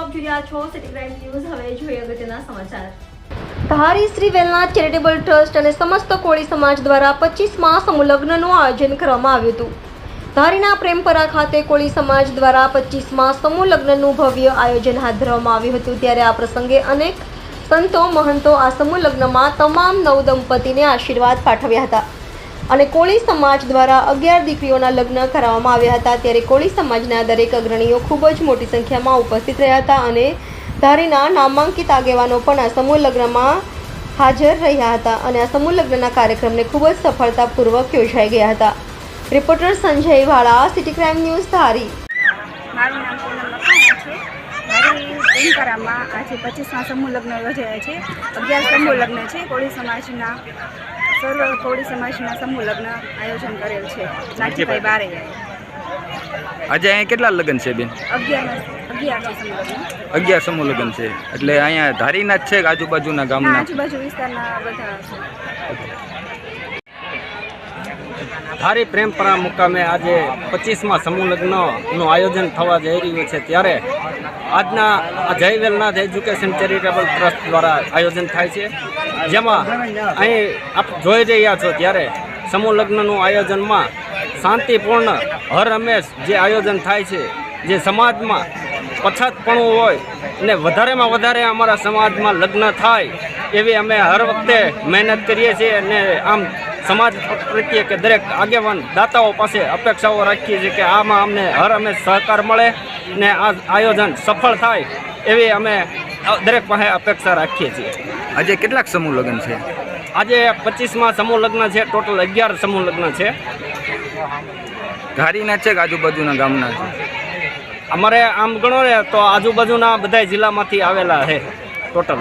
આપ જોઈ રહ્યા છો સમાચાર. ધારી શ્રી વેલનાથ ચેરિટેબલ ટ્રસ્ટ અને સમસ્ત કોળી સમાજ દ્વારા પચીસમાં સમૂહ લગ્નનું આયોજન કરવામાં આવ્યું હતું. ધારીના પ્રેમપરા ખાતે કોળી સમાજ દ્વારા પચીસમાં સમૂહ લગ્નનું ભવ્ય આયોજન હાથ ધરવામાં આવ્યું હતું. ત્યારે આ પ્રસંગે અનેક સંતો મહંતો આ સમૂહ લગ્નમાં તમામ નવ દંપતીને આશીર્વાદ પાઠવ્યા હતા. અને કોળી સમાજ દ્વારા અગિયાર દીકરીઓના લગ્ન કરાવવામાં આવ્યા હતા. ત્યારે કોળી સમાજના દરેક અગ્રણીઓ ખૂબ જ મોટી સંખ્યામાં ઉપસ્થિત રહ્યા હતા અને ધારીના નામાંકિત આગેવાનો પણ આ સમૂહ લગ્નમાં હાજર રહ્યા હતા અને આ સમૂહ લગ્નના કાર્યક્રમને ખૂબ જ સફળતાપૂર્વક યોજાઈ ગયા હતા. રિપોર્ટર સંજય વાળા, સિટી ક્રાઇમ ન્યૂઝ ધારી. આજે પચીસમાં સમૂહ લગ્ન યોજાયા છે. અગિયાર સમૂહ લગ્ન છે. કોળી સમાજના સર્વ કોળી સમાજના સમૂહ લગ્ન આયોજન કરેલ છે. નાથીભાઈ બારે. આજે અહીંયા કેટલા લગ્ન છે બેન? અગિયાર સમૂહ લગ્ન છે. એટલે અહીંયા ધારીના જ છે આજુબાજુના ગામના? આજુબાજુ વિસ્તારના બધા ધારી પ્રેમપરા મુકામે આજે પચીસમાં સમૂહ લગ્નનું આયોજન થવા જઈ રહ્યું છે. ત્યારે આજના આ જય વેલનાથ એજ્યુકેશન ચેરિટેબલ ટ્રસ્ટ દ્વારા આયોજન થાય છે. જેમાં અહીં આપ જોઈ રહ્યા છો ત્યારે સમૂહ લગ્નનું આયોજનમાં શાંતિપૂર્ણ હર હંમેશ જે આયોજન થાય છે, જે સમાજમાં પછાતપણું હોય ને વધારેમાં વધારે અમારા સમાજમાં લગ્ન થાય એવી અમે હર વખતે મહેનત કરીએ છીએ અને આમ સમાજ પ્રત્યે કે દરેક આગેવાન દાતાઓ પાસે અપેક્ષાઓ રાખીએ છીએ કે આમાં અમને હર અમે સહકાર મળે ને આ આયોજન સફળ થાય એવી અમે દરેક પાસે અપેક્ષા રાખીએ છીએ. આજે કેટલાક સમૂહ લગ્ન છે? આજે પચીસમાં સમૂહ લગ્ન છે ટોટલ અગિયાર સમૂહ લગ્ન છે. ધારીના જ છે આજુબાજુના ગામના છે? અમારે આમ ગણો ને તો આજુબાજુના બધા જિલ્લામાંથી આવેલા છે ટોટલ.